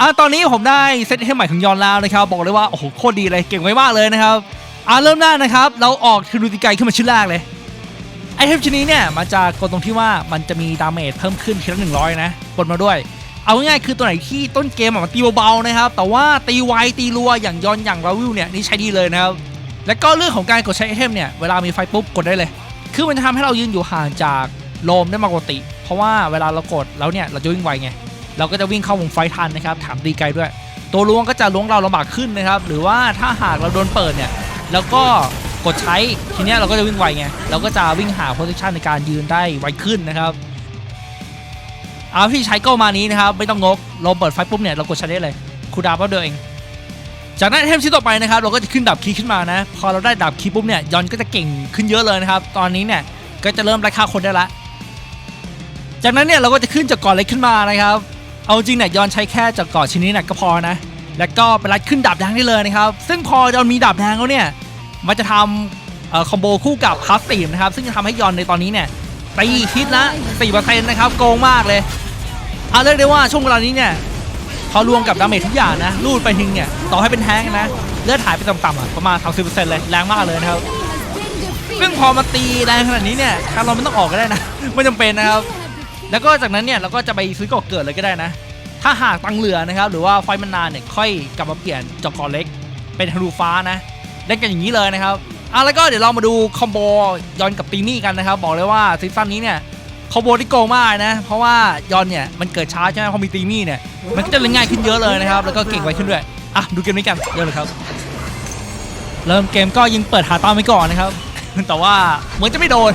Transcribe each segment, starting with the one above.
อะตอนนี้ผมได้เซตให้ใหม่ของยอนแล้วนะครับ บอกเลยว่าโอ้โหโคตรดีเลยเก่งไว้มากเลยนะครับอะเริ่มแรกนะครับ เราออกคิรูติไกขึ้นมาชิ้นแรกเลยไอเทมชิ้นนี้เนี่ยมันจะกดตรงที่ว่ามันจะมีดาเมจเพิ่มขึ้นทีละหนึ่งร้อยนะกดมาด้วย เอาง่ายๆคือตัวไหนที่ต้นเกมอะมันตีเบาๆนะครับ แต่ว่าตีไวตีรัวอย่างยอนอย่างราวิลเนี่ยนี่ใช้ดีเลยนะครับแล้วก็เรื่องของการกดใช้ไอเทมเนี่ยเวลามีไฟปุ๊บกดได้เลย คือมันจะทำให้เรายืนอยู่ห่างจากโลมได้มากกว่าปกติ เพราะว่าเวลาเรากดแล้วเนี่ยเราจะวิ่งไวไง เราก็จะวิ่งเข้าวงไฟทันนะครับถามตีไกลด้วย ตัวล้วงก็จะล้วงเราลำบากขึ้นนะครับ หรือว่าถ้าหากเราโดนเปิดเนี่ยแล้วก็กดใช้ทีเนี้ยเราก็จะวิ่งไวไงเราก็จะวิ่งหาโพซิชันในการยืนได้ไวขึ้นนะครับเอาพี่ใช้ก็มานี้นะครับไม่ต้องงกเราเปิดไฟปุ๊บเนี่ยเรากดใช้ได้เลยคูดาวน์แป๊บเดียวเองจากนั้นเทมชิ้นต่อไปนะครับเราก็จะขึ้นดับคีขึ้นมานะ พอเราได้ดับคีปุ๊บเนี่ยยอนก็จะเก่งขึ้นเยอะเลยนะครับ ตอนนี้เนี่ยก็จะเริ่มไล่ฆ่าคนได้ละ จากนั้นเนี่ยเราก็จะขึ้นจากก่อนเล็กขึ้นมานะครับ เอาจริงเนี่ยยอนใช้แค่จากก่อชิ้นนี้เนี่ยก็พอนะ แล้วก็ไปรัดขึ้นดาบแดงได้เลยนะครับ ซึ่งพอยอนมีดาบแดงแล้วเนี่ย มันจะทำคอมโบคู่กับคัสตีมนะครับ ซึ่งจะทำให้ยอนในตอนนี้เนี่ยตีฮิตละ4%นะครับโกงมากเลยเอาเรียกได้ว่าช่วงเวลานี้เนี่ยพอรวมกับดาเมจทุกอย่างนะรูดไปทิ้งเนี่ยต่อให้เป็นแท้งนะเลือดหายไปต่ำๆอะประมาณ30%เลยแรงมากเลยนะครับซึ่งพอมาตีแรงขนาดนี้เนี่ยคาร์ลอนไม่ต้องออกก็ได้นะ ไม่จำเป็นนะครับ แล้วก็จากนั้นเนี่ยเราก็จะไปซื้อกาะเกิดเลยก็ได้นะ ถ้าหากตังเหลือนะครับหรือว่าไฟมันนานเนี่ยค่อยกลับมาเปลี่ยนจากกาะเล็ก เป็นฮารูฟ้านะเล่นกันอย่างนี้เลยนะครับอะแล้วก็เดี๋ยวเรามาดูคอมโบยอนกับตีมี่กันนะครับ บอกเลยว่าซีซั่นนี้เนี่ยคอมโบที่โกงมากนะ เพราะว่ายอนเนี่ยมันเกิดช้าใช่ไหมพอมีตีมี่เนี่ยมันก็จะเล่นง่ายขึ้นเยอะเลยนะครับ แล้วก็เก่งไวขึ้นด้วยอะดูเกมนี้กันเริ่มเลยครับ เริ่มเกมก็ยิงเปิดหาตามไปก่อนนะครับ แต่ว่าเหมือนจะไม่โดน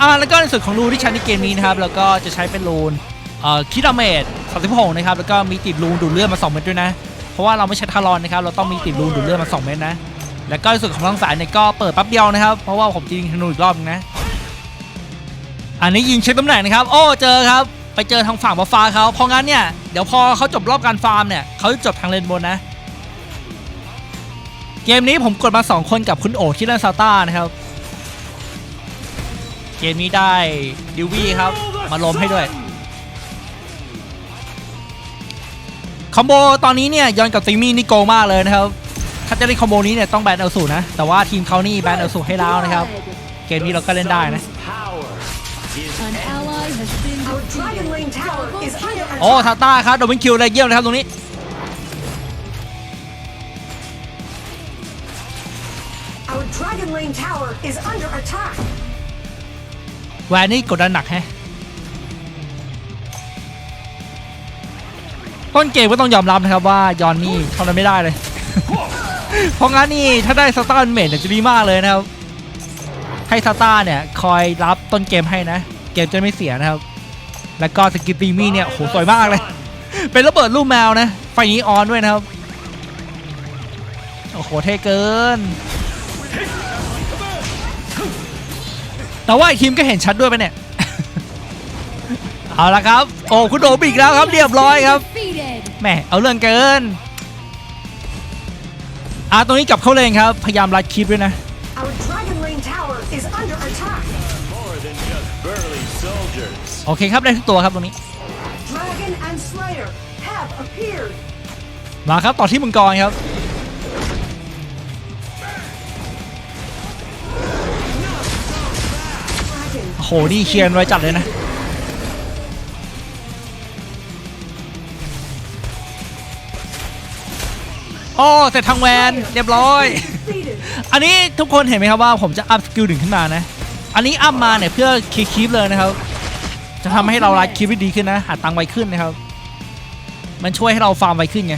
อ่าแล้วก็ในส่วนของรูที่ใช้ในเกมนี้นะครับ แล้วก็จะใช้เป็นรูนเอ่อคิดาเมจ36นะครับ แล้วก็มีติดรูนดูดเลือดมา 2 เม็ดด้วยนะ เพราะว่าเราไม่ใช่ทารอนนะครับ เราต้องมีติดรูนดูดเลือดมา 2 เม็ดนะ แล้วก็ในส่วนของทางสายเนี่ยก็เปิดแป๊บเดียวนะครับ เพราะว่าผมจะยิงธนูอีกรอบนึงนะ อันนี้ยิงเช็คตำแหน่งนะครับ โอ้ เจอครับ ไปเจอทางฝั่งมาฟ้าเขาเพราะงั้นเนี่ย เดี๋ยวพอเขาจบรอบการฟาร์มเนี่ยเขาจะจบทางเลนบนนะ เกมนี้ผมกดมา 2 คนกับคุณโอที่เล่นซาต้านะครับ เกมนี้ได้ดิววี่ครับ มาล้มให้ด้วยคอมโบตอนนี้เนี่ยยอนกับติมี่นี่โกงมากเลยนะครับ ถ้าจะเล่นคอมโบนี้เนี่ยต้องแบนเอลสูนะ แต่ว่าทีมเขานี่แบนเอลสูให้แล้วนะครับ เกมนี้เราก็เล่นได้นะ An ally has been Our defeated. Dragon Lane Tower is under โอ้ attack. ทาต้าครับโดมินคิวได้เยี่ยมนะครับตรงนี้ แวนนี่กดดันหนักแฮะต้นเกมก็ต้องยอมรับนะครับว่ายอนนี่ทำอะไรไม่ได้เลย เพราะงั้นนี่ถ้าได้สตาร์เมดเนี่ยจะดีมากเลยนะครับ ให้ซาต้าเนี่ยคอยรับต้นเกมให้นะ เกมจะไม่เสียนะครับ แล้วก็สกิปตีมี่เนี่ยโอ้โหสวยมากเลย เป็นระเบิดลูกแมวนะ ไฟนี้ออนด้วยนะครับ โอ้โหเท่เกิน แต่ว่าอีกทีมก็เห็นชัดด้วยไปะเนี่ย เอาละครับ โอ้คุณโดบอีกแล้วครับเรียบร้อยครับ Defeated. แหมเอาเรื่องเกินอ่าตรงนี้กลับเข้าเลนครับ พยายามรัดคลิปด้วยนะ Our Dragon Lane Tower is under attack. More than just burly soldiers. โอเคครับ ได้ทุกตัวครับตรงนี้ Dragon and Slayer have appeared. มาครับต่อที่มังกรครับ โหนี่เคลียร์ไว้จัดเลยนะโอ้เสร็จทางแวนเรียบร้อย อันนี้ทุกคนเห็นไหมครับว่าผมจะอัพสกิลหนึ่งขึ้นมานะ อันนี้อัพมาเนี่ยเพื่อคีคีปเลยนะครับ จะทำให้เรารัดคีปได้ดีขึ้นนะ หาตังไวขึ้นนะครับ มันช่วยให้เราฟาร์มไวขึ้นไง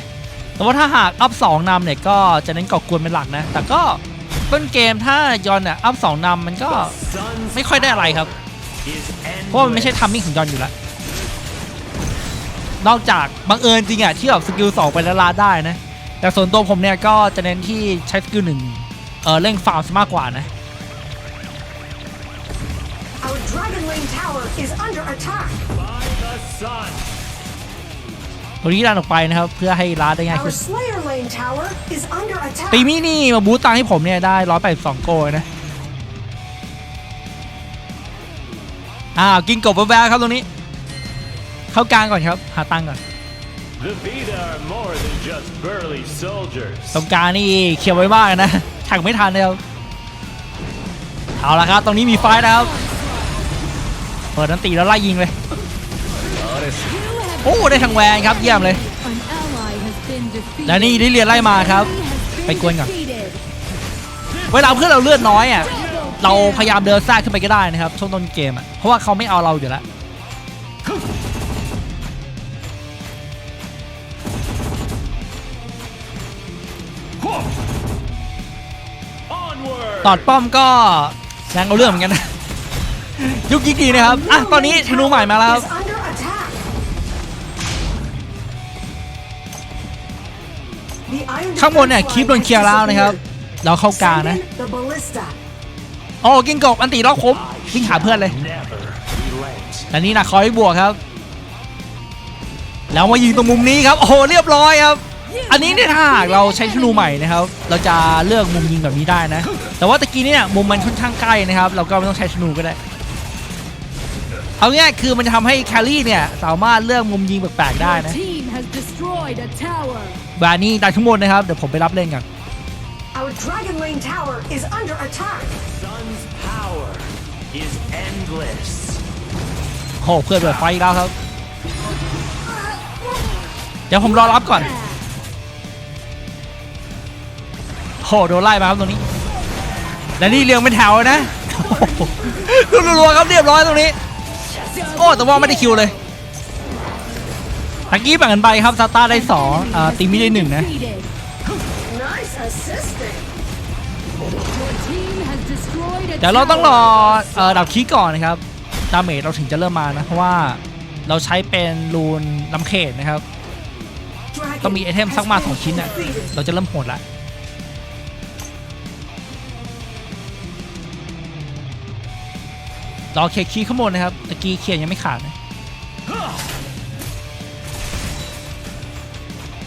แต่ว่าถ้าหากอัพสองนำเนี่ยก็จะเน้นก่อกวนเป็นหลักนะ แต่ก็ ต้นเกมถ้ายอนเนี่ยอัพสองนำมันก็ Sun's ไม่ค่อยได้อะไรครับ is เพราะว่ามันไม่ใช่ทัมมิ่งของยอนอยู่แล้ว นอกจากบังเอิญจริงอะที่แบบสกิลสองไปแล้วลาดได้นะ แต่ส่วนตัวผมเนี่ยก็จะเน้นที่ใช้สกิลหนึ่งเออเร่งฟาร์มซะมากกว่านะ Our Dragon Lane Tower is under attack. by the sun. ตัวนี้ดันออกไปนะครับ เพื่อให้ลาดได้ง่าย Our ขึ้น Slayer Lane Tower is under attack. ตีมี่นี่มาบูตตังค์ให้ผมเนี่ยได้ร้อยแปดสองโกลนะอ้าวกินกบแววๆครับตรงนี้ เข้ากลางก่อนครับ หาตังค์ก่อน The Vita are more than just burly soldiers. ตรงกลางนี่เคลียร์ไว้มากนะแข่งไม่ทันเลยครับเอาละครับตรงนี้มีไฟท์นะครับ เปิดนันตีแล้วไล่ยิงเลย โอ้ได้ทางแวนครับเยี่ยมเลย และนี่ลิเลียนไล่มาครับ ไปกวนก่อนเวลาเพื่อนเราเลือดน้อยอะเราพยายามเดินแทรกขึ้นไปก็ได้นะครับช่วงต้นเกมอะเพราะว่าเขาไม่เอาเราอยู่แล้วตอดป้อมก็แรงเอาเรื่องเหมือนกันนะยุกยิกดีนะครับอะตอนนี้ธนูใหม่มาแล้ว ข้างบนเนี่ยคลิปโดนเคลียร์แล้วนะครับ เราเข้ากลางนะโอ้กิงกบอันตีล็อกคมวิ่งหาเพื่อนเลยและนี่นะคอยบวกครับ แล้วมายิงตรงมุมนี้ครับ โอ้โหเรียบร้อยครับ อันนี้เนี่ยถ้าหากเราใช้ธนูใหม่นะครับ เราจะเลือกมุมยิงแบบนี้ได้นะ แต่ว่าตะกี้เนี่ยมุมมันค่อนข้างใกล้นะครับ เราก็ไม่ต้องใช้ธนูก็ได้เอาง่ายคือมันจะทำให้แคลรี่เนี่ยสามารถเลือกมุมยิงแปลกๆได้นะ team has destroyed a tower. บานี่ดันข้างบนนะครับ เดี๋ยวผมไปรับเล่นกัน Our Dragon Lane tower is under attack. Sun's power is endless. โอ้โหเพื่อนเปิดไฟอีกแล้วครับ เดี๋ยวผมรอรับก่อนโหโดนไล่มาครับตรงนี้ และนี่เรียงเป็นแถวเลยนะโอ้โหรัวๆครับเรียบร้อยตรงนี้ โอ้แต่ว่าไม่ได้คิวเลย ตะกี้แบ่งกันไปครับซาต้าได้สองอ่าตีมิได้หนึ่งนะ เดี๋ยวเราต้องรอเอ่อดับคีก่อนนะครับดาเมจเราถึงจะเริ่มมานะเพราะว่าเราใช้เป็นรูนลำเขตนะครับ ต้องมีไอเทมสักมาสองชิ้นน่ะเราจะเริ่มโหดละรอเคลียร์คีย์ข้างบนนะครับตะกี้เคลียร์ยังไม่ขาดนะ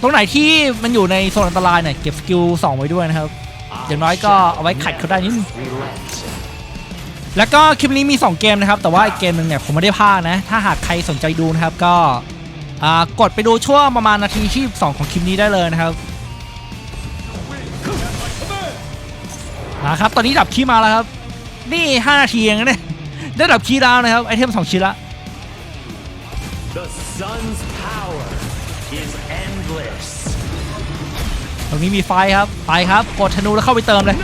ตรงไหนที่มันอยู่ในโซนอันตรายเนี่ยเก็บสกิล2ไว้ด้วยนะครับ อย่างน้อยก็เอาไว้ขัดเขาได้นิดนึง Relent. แล้วก็คลิปนี้มี 2 เกมนะครับ แต่ว่าอีกเกมหนึ่งเนี่ยผมไม่ได้พากย์นะ ถ้าหากใครสนใจดูนะครับก็อ่ากดไปดูช่วงประมาณนาทีที่2ของคลิปนี้ได้เลยนะครับมาครับตอนนี้ดับคีย์มาแล้วครับ นี่ 5 นาทีเองนะเนี่ยได้ดับคีย์แล้วนะครับไอเทม2ชิ้นละ The sun's power is endless. ตรงนี้มีไฟครับ ไปครับ กดธนูแล้วเข้าไปเติมเลย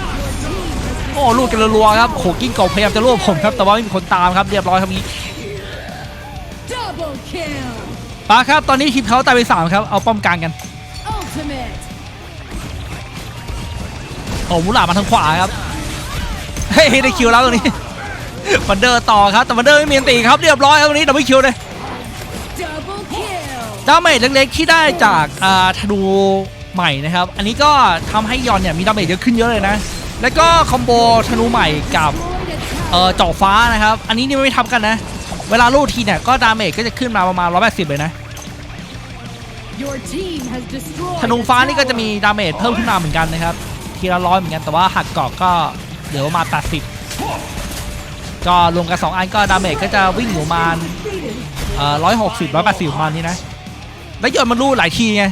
โอ้ลูกกันรัวๆครับโขกิ้งกบพยายามจะรวบผมครับ แต่ว่าไม่มีคนตามครับ เรียบร้อยครับนี้ Double kill. ปาครับ ตอนนี้ทีมเขาตายไปสามครับ เอาป้อมกลางกัน Ultimate. โอ้มูหลามาทางขวาครับ เฮ้ยได้คิวแล้วตรงนี้วันเดอร์ต่อครับ แต่วันเดอร์ไม่มีอันตีครับ เรียบร้อยครับตรงนี้ดับเบิลคิวเลย Double kill. ดาเมจเล็กๆที่ได้จากอ่าธนูใหม่นะครับ อันนี้ก็ทำให้ยอนเนี่ยมีดาเมจเยอะขึ้นเยอะเลยนะ แล้วก็คอมโบธนูใหม่กับ Destroyed a เอ่อ tower. เจาะฟ้านะครับ อันนี้นี่ไม่ทับกันนะ เวลาลูดทีเนี่ยก็ดาเมจก็จะขึ้นมาประมาณ 180 เลยนะ Your team has destroyed ธนู a ฟ้านี่ก็จะ tower. มีดาเมจเพิ่มขึ้นมาเหมือนกันนะครับ ทีละร้อยเหมือนกัน แต่ว่าหักเกาะก็เหลือประมาณ 80 ก็รวมกัน 2 อันก็ดาเมจก็จะวิ่งอยู่ประมาณ Defeated. เอ่อร้อยหกสิบร้อยแปดสิบประมาณนี้นะ แล้วยอดมันรูหลายทีไง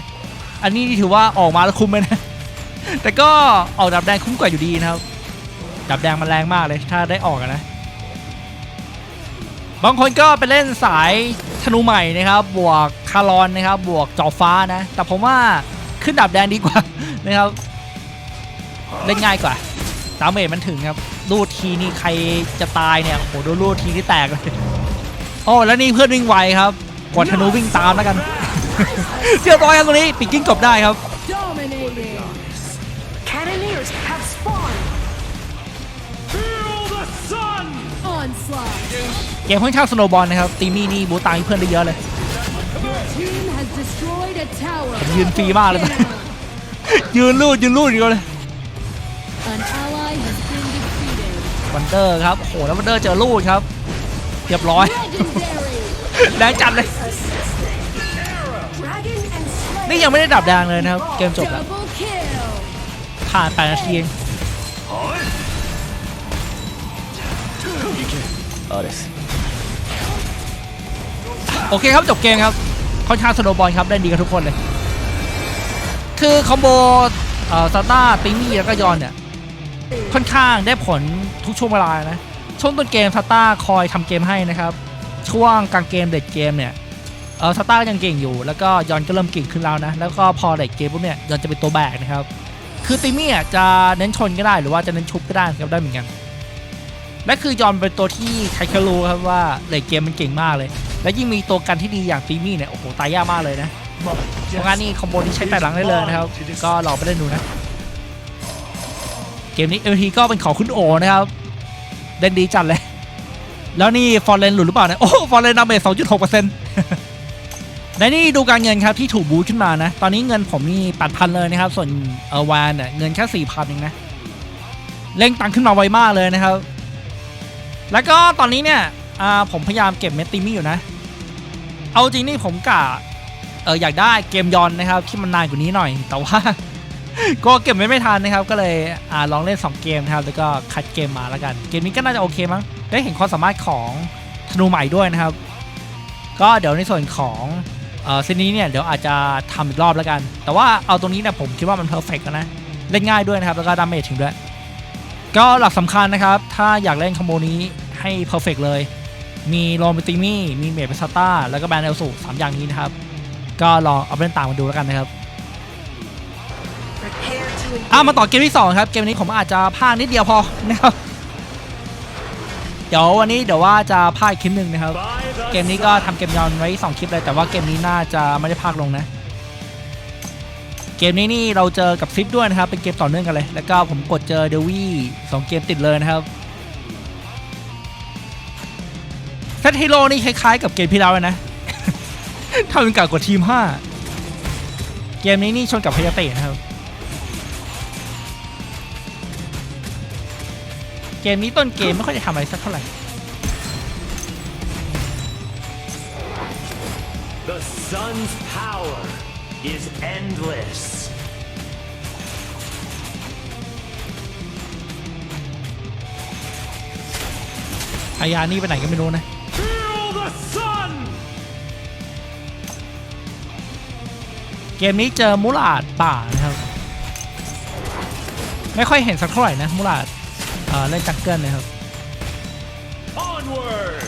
อันนี้ถือว่าออกมาแล้วคุ้มไหมนะ แต่ก็ออกดับแดงคุ้มกว่าอยู่ดีนะครับ ดับแดงมันแรงมากเลยถ้าได้ออกนะ บางคนก็ไปเล่นสายธนูใหม่นะครับ บวกคารอนนะครับ บวกจอฟ้านะ แต่ผมว่าขึ้นดับแดงดีกว่านะครับ เล่นง่ายกว่าดาเมจมันถึงครับรูดทีนี่ใครจะตายเนี่ยโอ้โหโดนรูดทีนี่แตกเลยโอ้แล้วนี่เพื่อนวิ่งไวครับกดธนูวิ่งตามแล้วกัน เรียบร้อยครับตรงนี้ปิดกิ้งกบได้ครับ Dominating. Cannoneers have spawned. Feel the sun! Onslaught. เกมค่อนข้างสโนว์บอลนะครับตีมี่นี่บูตายเพื่อนได้เยอะเลย Team has destroyed a tower. ผมยืนฟรีมากเลย Kill. ยืนลูดยืนลูดอยู่เลย An ally has been defeated. วันเดอร์ครับโอ้โหแล้ววันเดอร์เจอลูดครับ เรียบร้อย Legendary. แรงจัดเลย Dragon and Slayer. นี่ยังไม่ได้ดับแดงเลยนะครับ เกมจบแล้ว Double kill. ผ่าน8นาทีเองโอเคครับจบเกมครับคค่อนข้างสโนว์บอลครับได้ดีกับทุกคนเลย คือคอมโบเอ่อซาต้าติมี่แล้วก็ยอนเนี่ยค่อนข้างได้ผลทุกช่วงเวลานะ ช่วงต้นเกมซาต้าคอยทำเกมให้นะครับ ช่วงกลางเกมเด็ดเกมเนี่ย เออซาต้ายังเก่งอยู่ แล้วก็ยอนก็เริ่มเก่งขึ้นแล้วนะ แล้วก็พอเด็ดเกมปุ๊บเนี่ยยอนจะเป็นตัวแบกนะครับ คือติมี่จะเน้นชนก็ได้หรือว่าจะเน้นชุบก็ได้ครับได้เหมือนกัน และคือยอนเป็นตัวที่ใครก็รู้ครับว่าเด็ดเกมมันเก่งมากเลย และยิ่งมีตัวกันที่ดีอย่างติมี่เนี่ยโอ้โหตายยากมากเลยนะเพราะงั้นนี่คอมโบนี้ใช้แต่หลังได้เลยนะครับ ก็ลองไปเล่นดูนะ เกมนี้เอทีก็เป็นของคุณโอนะครับเล่นดีจัดเลย แล้วนี่ฟอร์เรนหลุดหรือเปล่าเนี่ยโอ้ฟอร์เรนดาเมจ2.6%เปอร์เซ็นต์ และนี่ดูการเงินครับที่ถูกบูขึ้นมานะ ตอนนี้เงินผมนี่8,000เลยนะครับ ส่วนเอวานเนี่ยเงินแค่4,000เองนะเร่งตังขึ้นมาไวมากเลยนะครับ แล้วก็ตอนนี้เนี่ยผมพยายามเก็บเมตติมี่อยู่นะ เอาจริงนี่ผมกะเอออยากได้เกมยอนนะครับที่มันนานกว่านี้หน่อย แต่ว่า ก็เก็บไม่ไม่ทันนะครับ ก็เลยอ่าลองเล่น 2 เกมนะครับ แล้วก็คัดเกมมาแล้วกัน เกมนี้ก็น่าจะโอเคมั้ง ได้เห็นความสามารถของธนูใหม่ด้วยนะครับ ก็เดี๋ยวในส่วนของ เอ่อเซตนี้เนี่ยเดี๋ยวอาจจะทำอีกรอบแล้วกัน แต่ว่าเอาตรงนี้เนี่ยผมคิดว่ามันเพอร์เฟกต์นะ เล่นง่ายด้วยนะครับ แล้วก็ดาเมจถึงด้วย ก็หลักสำคัญนะครับ ถ้าอยากเล่นคอมโบนี้ให้เพอร์เฟกต์เลย มีโรมิติมี่ มีเมดเปซาต้า แล้วก็แบรนด์เอลสูสามอย่างนี้นะครับ ก็ลองเอาไปเล่นตามมาดูแล้วกันนะครับ Prepare to อะมาต่อเกมที่2ครับ เกมนี้ผมอาจจะพากนิดเดียวพอนะครับ เดี๋ยววันนี้เดี๋ยวว่าจะพากคลิปหนึ่งนะครับ เกมนี้ก็ sun. ทำเกมย้อนไว้ 2 คลิปเลยแต่ว่าเกมนี้น่าจะไม่ได้พากลงนะ เกมนี้นี่เราเจอกับซิปด้วยนะครับ เป็นเกมต่อเนื่องกันเลย แล้วก็ผมกดเจอเดวี่สองเกมติดเลยนะครับเซตฮีโร่นี่คล้ายๆ กับเกมที่แล้วเลยนะถ้าเป็นการกดทีม 5 เกมนี้นี่ชนกับพยาเตะนะครับ เกมนี้ต้นเกมไม่ค่อยจะทำอะไรสักเท่าไหร่ The sun's power is endless. อายานี่ไปไหนก็ไม่รู้นะ Feel the sun! เกมนี้เจอมูลาดป่านะครับ ไม่ค่อยเห็นสักเท่าไหร่นะมูลาดเอ่อเล่นจังเกิลนะครับ Onward!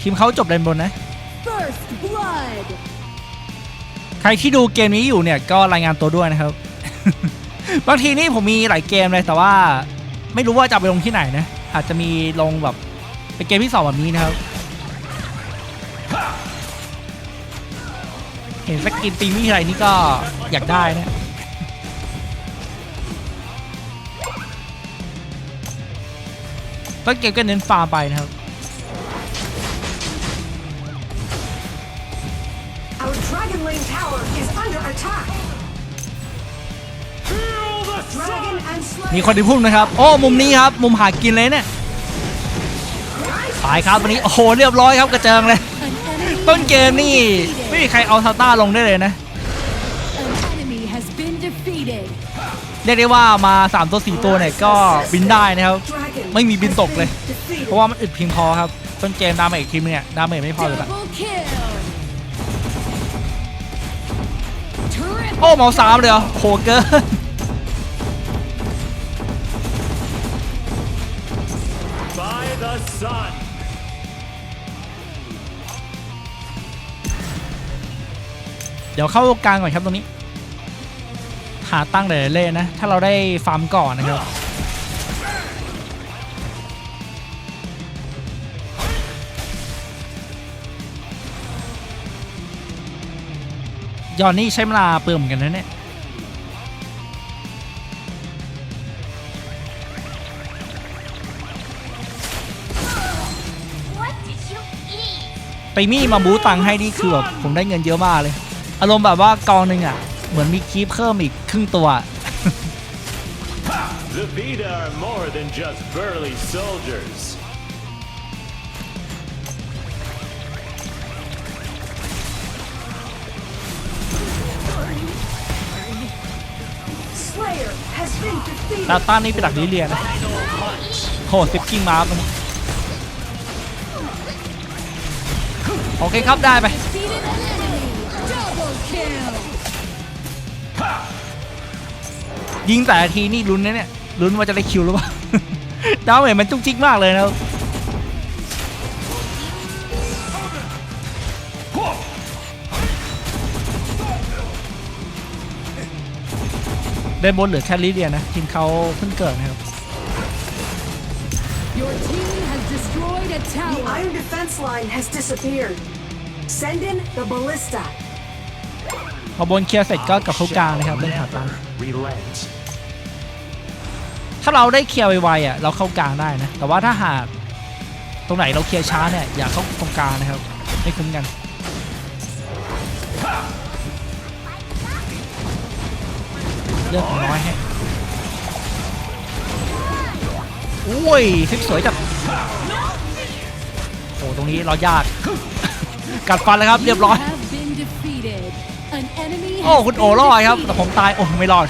ทีมเขาจบเลนบนนะ First blood. ใครที่ดูเกมนี้อยู่เนี่ยก็รายงานตัวด้วยนะครับ บางทีนี่ผมมีหลายเกมเลยแต่ว่าไม่รู้ว่าจะเอาไปลงที่ไหนนะ อาจจะมีลงแบบเป็นเกมที่สองแบบนี้นะครับ เห็นสกินตีมี่อะไรนี่ก็อยากได้นะ ต้นเกมก็เน้นฟาร์มไปนะครับ Our Dragon Lane Tower is under attack. Feel the Dragon sun! and มี Slayer. คนที่พุ่มนะครับ โอ้ มุมนี้ครับ มุมหากินเลยเนี่ยตายครับวันนี้ โอ้โห เรียบร้อยครับกระเจิงเลย An enemy ต้นเกม has นี่ been ไม่ defeated. มีใครเอาซาต้าลงได้เลยนะ An enemy has been defeated. เรียกได้ว่ามา 3 ตัว 4 ตัวเนี่ยก็บินได้นะครับ Dragon ไม่มีบินตกเลย เพราะว่ามันอึดเพียงพอครับ ต้นเกมดาเมจอีกทีมเนี่ยดาเมจไม่พอเลยอะ Double kill. Triple โอ้เมาสามเลยเหรอโหเกิน By the sun! เดี๋ยวเข้ากลางก่อนครับตรงนี้ หาตั้งเลยเล่นะ ถ้าเราได้ฟาร์มก่อนนะครับ ยอนนี่ใช้เวลาเปลืองเหมือนกันนะเนี่ยไปมี่มาบูตังค์ให้นี่คือแบบผมได้เงินเยอะมากเลย อารมณ์แบบว่ากองหนึ่งอะ เหมือนมีคีปเพิ่มอีกครึ่งตัว The Vita are more than just burly soldiers. ดาต้านี่เป็นหลักลิเลียนะโหสิบกิ้งมามันโอเคครับได้ไปยิงแต่ทีนี่ลุ้นนะเนี่ยลุ้นว่าจะได้คิวหรือเปล่าดาวเมจมันจุกจิกมากเลยนะครับ เดนบนเหลือแค่ลิเดียนะทีมเขาเพิ่งเกิดนะครับ Your team has destroyed a The tower. iron defense line has disappeared. Send in the ballista. พอบนเคลียร์เสร็จก็กลับเข้ากลางนะครับเล่นขาดตัง relent. ถ้าเราได้เคลียร์ไวๆอะเราเข้ากลางได้นะ แต่ว่าถ้าหากตรงไหนเราเคลียร์ช้าเนี่ยอย่าเข้าตรงกลางนะครับ ไม่คุ้มกัน ลือกผมน้อยให้อุ้ยฟิกสวยจัดโอ้ตรงนี้เรายาก กัดฟันแล้วครับเรียบร้อย You have been defeated. An enemy โอ้ has คุณโอ been รอดครับ defeated. แต่ผมตายโอ้ไม่รอด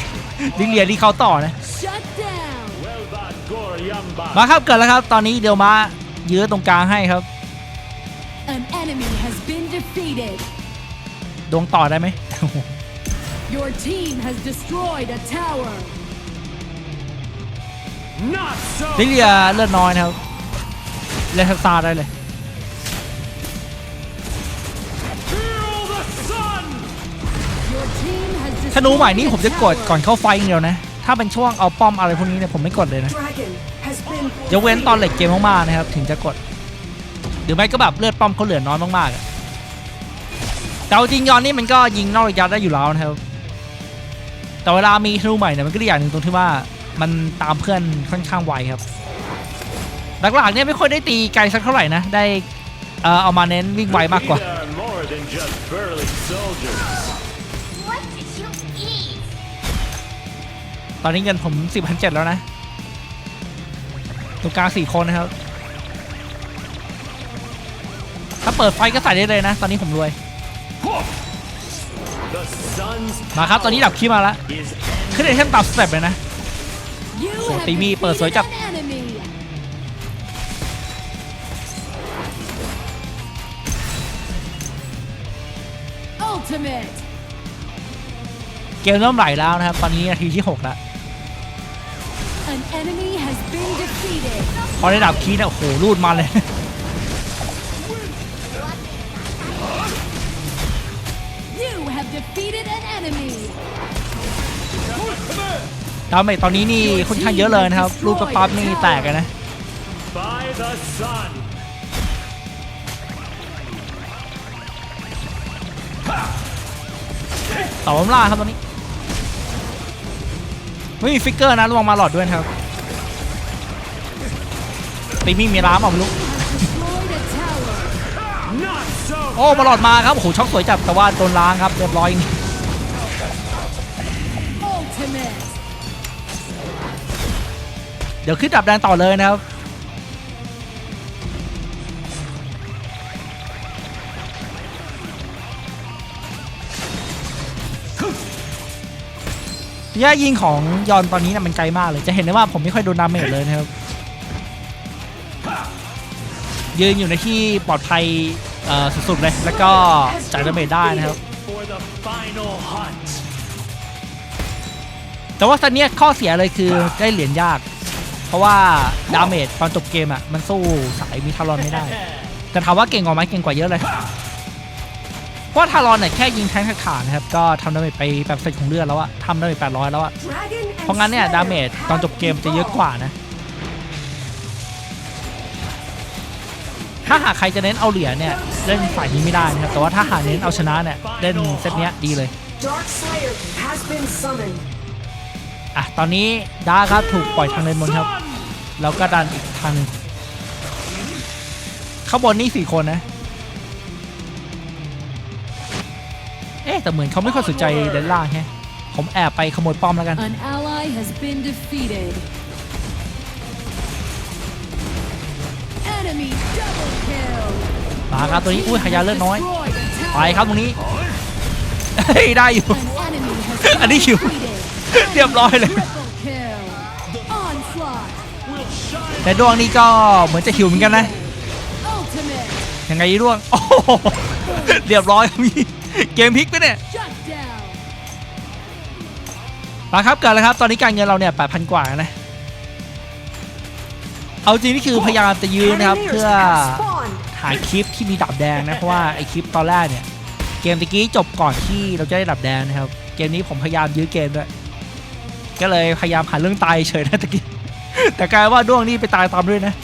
ลิเลียที่เขาต่อนะ Shut down. Well done, Goryamba. มาครับเกิดแล้วครับ ตอนนี้เดี๋ยวมายื้อตรงกลางให้ครับ An enemy has been defeated. ดวงต่อได้ไหม Your team has destroyed a tower. Not so. ลิเลียเลือดน้อยนะครับเลนซาได้เลย Feel the sun. Your team has ธนูใหม่ destroyed นี่ a ผมจะกด tower. ก่อนเข้าไฟอย่างเดียวนะ ถ้าเป็นช่วงเอาป้อมอะไรพวกนี้เนี่ยผมไม่กดเลยนะ Dragon has been ยกเว้นตอนเหล็กเกมมากๆนะครับ ถึงจะกด หรือไม่ก็แบบเลือดป้อมเขาเหลือน้อยมากๆอะแต่เอาจริงยอนนี่มันก็ยิงนอกระยะได้อยู่แล้วนะครับ แต่เวลามีธนูใหม่เนี่ยมันก็ดีอย่างหนึ่งตรงที่ว่ามันตามเพื่อนค่อนข้างไวครับ หลักๆเนี่ยไม่ค่อยได้ตีไกลสักเท่าไหร่นะ ได้เอ่อเอามาเน้นวิ่งไวมากกว่า ตอนนี้เงินผมสิบพันเจ็ดแล้วนะตรงกลางสี่คนนะครับ ถ้าเปิดไฟก็ใส่ได้เลยนะ ตอนนี้ผมรวย มาครับ ตอนนี้ดับคีมาแล้ว is ขึ้นไอเทมตามสเต็ปเลยนะ You So, have Timmy, defeated เปิดสวยจัด an enemy. Ultimate. เกมเริ่มไหลแล้วนะครับ ตอนนี้นาทีที่ 6 แล้ว An enemy has been defeated. พอได้ดับคีเนี่ยโอ้โหรูดมาเลย defeated an enemy. ดาเมจตอนนี้นี่ค่อนข้างเยอะเลยนะครับรูดกับปั๊บนี่แตกนะ by the sun. ต่อมล่าครับตอนนี้ไม่มีฟิกเกอร์นะระวังมาหลอดด้วยนะครับตีมิ่งมีร้ามอะไม่รู้ Destroyed โอ้มาหลอดมาครับโอ้โหช็อกสวยจัดแต่ว่าโดนล้างครับเรียบร้อยเดี๋ยวขึ้นดับแดงต่อเลยนะครับระยะยิงของยอนตอนนี้นะมันไกลมากเลย จะเห็นได้ว่าผมไม่ค่อยโดนดาเมจเลยนะครับ ยืนอยู่ในที่ปลอดภัยสุดๆเลย แล้วก็จ่ายดาเมจได้นะครับ แต่ว่าตอนเนี้ยข้อเสียเลยคือได้เหรียญยาก เพราะว่าดาเมจตอนจบเกมอะ มันสู้สายมิทารอนไม่ได้ แต่ถามว่าเก่งกว่าไหมเก่งกว่าเยอะเลยเพราะทารอนเนี่ยแค่ยิงแทงขาดๆนะครับ ก็ทำดาเมจไปแบบเซตของเลือดแล้วอะทำดาเมจ800 แล้วอะเพราะงั้นเนี่ยดาเมจตอนจบเกมจะเยอะกว่านะ ถ้าหากใครจะเน้นเอาเหรียญเนี่ยเล่นฝ่ายนี้ไม่ได้นะครับแต่ว่าถ้าหากเน้นเอาชนะเนี่ยเล่นเซตเนี้ยดีเลยอะตอนนี้ดาครับถูกปล่อยทางเลนบนครับแล้วก็ดันอีกทางนึงข้างบนนี่สี่คนนะเอ๊ะแต่เหมือนเขาไม่ค่อยสนใจเลนล่างแฮะผมแอบไปขโมยป้อมแล้วกัน มาครับตัวนี้อุ้ยขยะเลือดน้อย Destroyed a tower. ไปครับตรงนี้เฮ้ยได้อยู่ An enemy has been อันนี้คิว defeated. เรียบร้อยเลย Triple kill. Onslaught. แต่ดวงนี้ก็เหมือนจะหิวเหมือนกันนะ Ultimate. ยังยังไงร่วงโอ้โหเรียบร้อยครับพี่เกมพลิกไปเนี่ย Shut down. มาครับเกิดแล้วครับ ตอนนี้การเงินเราเนี่ย8,000กว่านะ เอาจริงนี่คือพยายามจะยื้อนะครับ Cannoneers เพื่อ have spawned. หาคลิปที่มีดับแดงนะเพราะว่าไอคลิปตอนแรกเนี่ยเกมตะกี้จบก่อนที่เราจะได้ดับแดงนะครับ เกมนี้ผมพยายามยื้อเกมด้วยก็เลยพยายามหาเรื่องตายเฉยนะตะกี้แต่กลายว่าด้วงนี่ไปตายตามด้วยนะ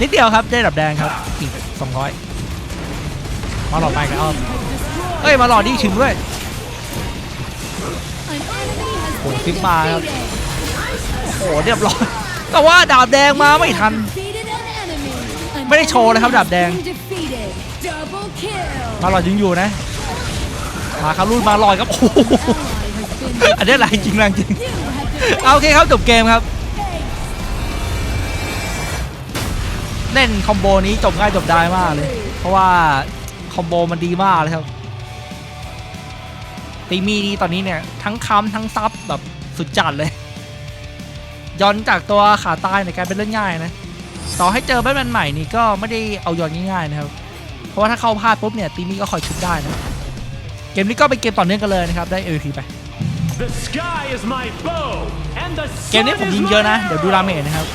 นิดเดียวครับได้ดับแดงครับอีก200มาหลอดไปกันอ้อมเอ้ยมาหลอดนี่ถึงด้วย enemy has Ủa, been tiếng ma á. defeated. โอ้โหเรียบร้อยแต่ว่าดาบแดงมาไม่ทัน ไม่ได้โชว์นะครับดาบแดง มาหลอดยังอยู่นะ มาครับรุ่นมาลอดครับโอ้โหอันนี้อะไรจริงแรงจริงเอาโอเคครับจบเกมครับเล่นคอมโบนี้จบง่ายจบได้มากเลย เพราะว่าคอมโบมันดีมากเลยครับตีมีนี่ตอนนี้เนี่ย ทั้งค้ำทั้งซับแบบ สุดจัดเลยย้อนจากตัวขาตายในยกลารเป็นเรื่องง่ายนะ ต่อให้เจอแบทแมนใหม่นี่ก็ไม่ได้เอาย้อนง่ายๆนะครับ เพราะว่าถ้าเข้าพลาดปุ๊บเนี่ยตีมีก็คอยชุบได้นะ เกมนี้ก็เป็นเกมต่อเนื่องกันเลยนะครับ ได้ MVP ไป The sky is my bow, and the เกมนี้ sun ผม is ยิง my เยอะนะ เดี๋ยวดูดา arrow. เมจนะครับ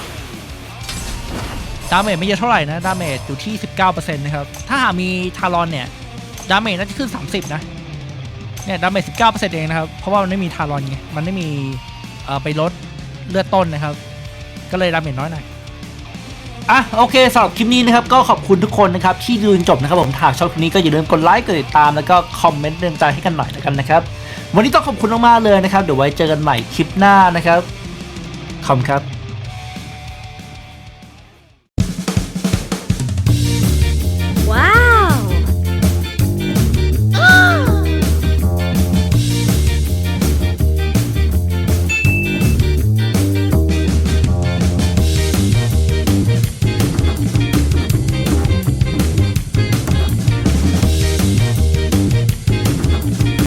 ดาเมจไม่เยอะเท่าไหร่นะ ดาเมจอยู่ที่ 19%นะครับ ถ้าหากมีทารอนเนี่ย ดาเมจน่าจะขึ้น 30 นะ เนี่ยดาเมจ19%เองนะครับ เพราะว่ามันไม่มีทารอนไง มันไม่มีเอ่อไปลดเลือดต้นนะครับ ก็เลยดาเมจน้อยหน่อยอะโอเคสำหรับคลิปนี้นะครับก็ขอบคุณทุกคนนะครับที่ดูจนจบนะครับผมถ้าชอบคลิปนี้ก็อย่าลืมกดไลค์กดติดตามแล้วก็คอมเมนต์เตือนใจให้กันหน่อยแล้วกันนะครับ วันนี้ต้องขอบคุณมากๆเลยนะครับ เดี๋ยวไว้เจอกันใหม่คลิปหน้านะครับขอบคุณครับ